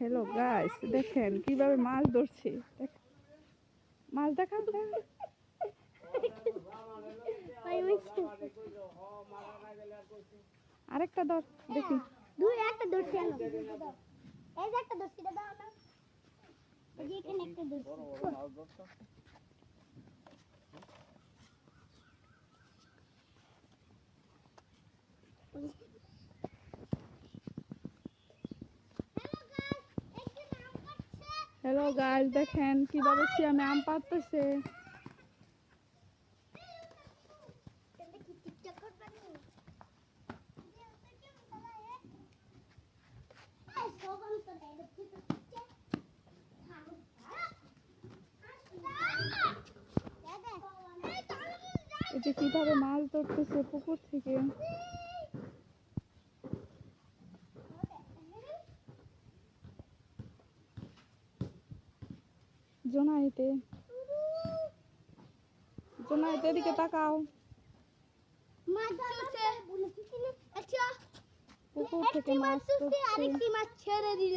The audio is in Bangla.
হ্যালো গাইস দেখেন কীভাবে মাছ ধরছি। দেখ- মাছ দেখান। আরেকটা ধর দেখি। দুই একটা ধরছি এই যে একটা ধরছি দাদা না এই যে এখানে একটা ধরছি। হ্যালো গাইস দেখেন কীভাবে আম এই যে কীভাবে মাছ ধরতেছে পুকুর থেকে। জোনাইতে। জোনাইতে এদিকে তাকাও। পুকুর থেকে মাছ আরেকটি মাছ ছেড়ে দিল।